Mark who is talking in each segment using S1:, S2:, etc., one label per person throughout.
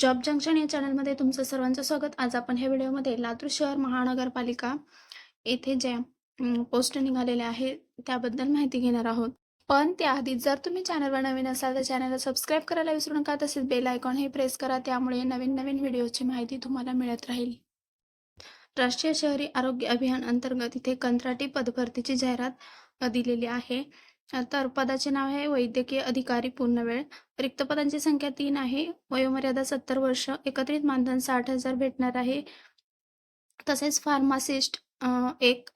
S1: Job junction या चॅनलमध्ये तुमचं सर्वांचं स्वागत. आज आपण ह्या व्हिडिओमध्ये लातूर शहर महानगरपालिका येथे जे पोस्ट निघालेले आहे त्याबद्दल माहिती घेणार आहोत. पण त्याआधी जर तुम्ही चॅनलवर नवीन असाल तर चॅनलला सबस्क्राईब करायला विसरू नका. तसेच बेल आयकॉन हे प्रेस करा. त्यामुळे नवीन नवीन व्हिडिओची माहिती तुम्हाला मिळत राहील. राष्ट्रीय शहरी आरोग्य अभियान अंतर्गत इथे कंत्राटी पदभरतीची जाहिरात दिलेली आहे. तर पदाचे नाव आहे वैद्यकीय अधिकारी पूर्णवेळ. रिक्त पदांची संख्या तीन आहे. वयोमर्यादा सत्तर वर्ष. एकत्रित मानधन साठ हजार भेटणार आहे. तसेच फार्मासिस्ट एक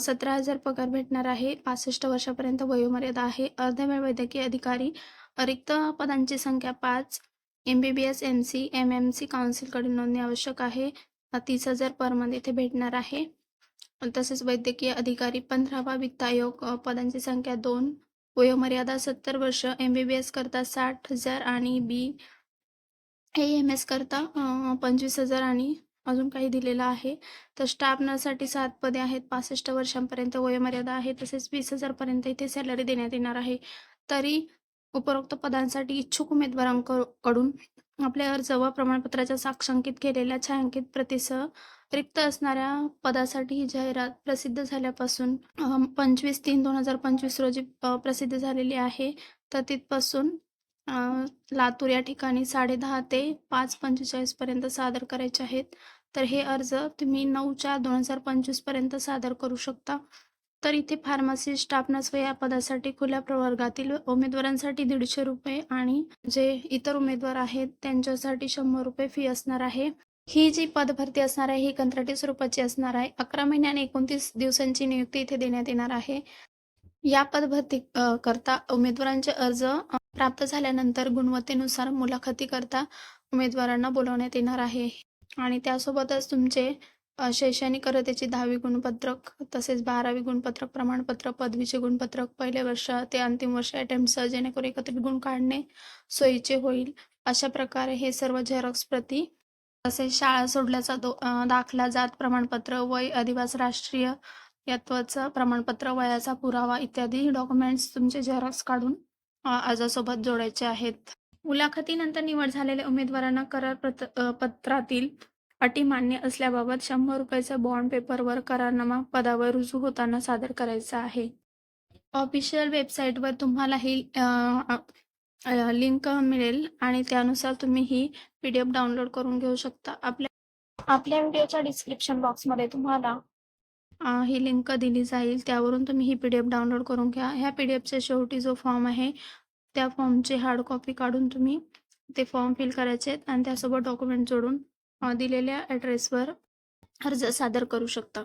S1: सतरा हजार पगार भेटणार आहे. पासष्ट वर्षापर्यंत वयोमर्यादा आहे. अर्धवेळ वैद्यकीय अधिकारी. रिक्त पदांची संख्या पाच. M B B S M C M M C काउन्सिलकडे नोंदणी आवश्यक आहे. तीस हजार पर मंथ इथे भेटणार आहे. तसेच वैद्यकीय अधिकारी पंधरावा वित्त आयोग पदांची संख्या दोन वयोमर्यादा सत्तर वर्ष एम बी बी एस करता साठ हजार आणि बी ए एम एस करता पंचवीस हजार आणि अजून काही दिलेलं आहे. तर स्टाफ नर्ससाठी सात पदे आहेत पासष्ट वर्षांपर्यंत वयोमर्यादा आहे तसेच वीस हजारपर्यंत इथे सॅलरी देण्यात येणार आहे. तरी उपरोक्त पदांसाठी इच्छुक उमेदवारांकडून आपले अर्ज व प्रमाणपत्राच्या साक्षांकित केलेल्या छायांकित प्रतिसह रिक्त असणाऱ्या पदासाठी ही जाहिरात प्रसिद्ध झाल्यापासून पंचवीस तीन दोन हजार पंचवीस रोजी प्रसिद्ध झालेली आहे. तर तिथपासून लातूर या ठिकाणी साडेदहा ते पाच पंचेचाळीसपर्यंत सादर करायचे आहेत. तर हे अर्ज तुम्ही नऊ चार दोन हजार पंचवीसपर्यंत सादर करू शकता. तर इथे फार्मसी स्टाफ नर्स या पदासाठी खुल्या प्रवर्गातील उमेदवारांसाठी दीडशे रुपये आणि जे इतर उमेदवार आहेत त्यांच्यासाठी शंभर रुपये फी असणार आहे. ही जी पदभरती असणार आहे ही कंत्राटी स्वरूपाची असणार आहे अकरा महिने आणि एकोणतीस दिवसांची नियुक्ती इथे देण्यात येणार आहे. या पदभरती करता उमेदवारांचे अर्ज प्राप्त झाल्यानंतर गुणवत्तेनुसार मुलाखती करता उमेदवारांना बोलवण्यात येणार आहे. आणि त्यासोबतच तुमचे शैक्षणिक अर्हतेचे दहावी गुणपत्रक तसेच बारावी गुणपत्रक प्रमाणपत्र पदवीचे गुणपत्रक पहिले वर्ष ते अंतिम वर्ष अटेम्प्टसह जेणेकरून एकत्रित गुण काढणे सोयीचे होईल. अशा प्रकारे हे सर्व झेरॉक्स प्रती तसेच शाळा सोडल्याचा दो दाखला जात प्रमाणपत्र वय अधिवास राष्ट्रीय यत्वाचं प्रमाणपत्र वयाचा पुरावा इत्यादी डॉक्युमेंट्स तुमचे झेरॉक्स काढून अर्जासोबत जोडायचे आहेत. मुलाखतीनंतर निवड झालेल्या उमेदवारांना करार पत्रातील अटी मान्य असल्याबाबत शंभर रुपयाचा बॉन्ड पेपरवर करारनामा पदावर रुजू होताना सादर करायचा आहे. ऑफिशियल वेबसाईटवर तुम्हाला ही लिंक मिळेल आणि त्यानुसार तुम्ही ही पी डी एफ डाउनलोड करून घेऊ शकता. आपल्या आपल्या व्हिडिओच्या डिस्क्रिप्शन बॉक्समध्ये तुम्हाला ही लिंक दिली जाईल. त्यावरून तुम्ही ही पी डी एफ डाउनलोड करून घ्या. ह्या पी डी एफच्या शेवटी जो फॉर्म आहे त्या फॉर्मची हार्ड कॉपी काढून तुम्ही ते फॉर्म फिल करायचे आहेत आणि त्यासोबत डॉक्युमेंट जोडून दिलेल्या ॲड्रेसवर अर्ज सादर करू शकता.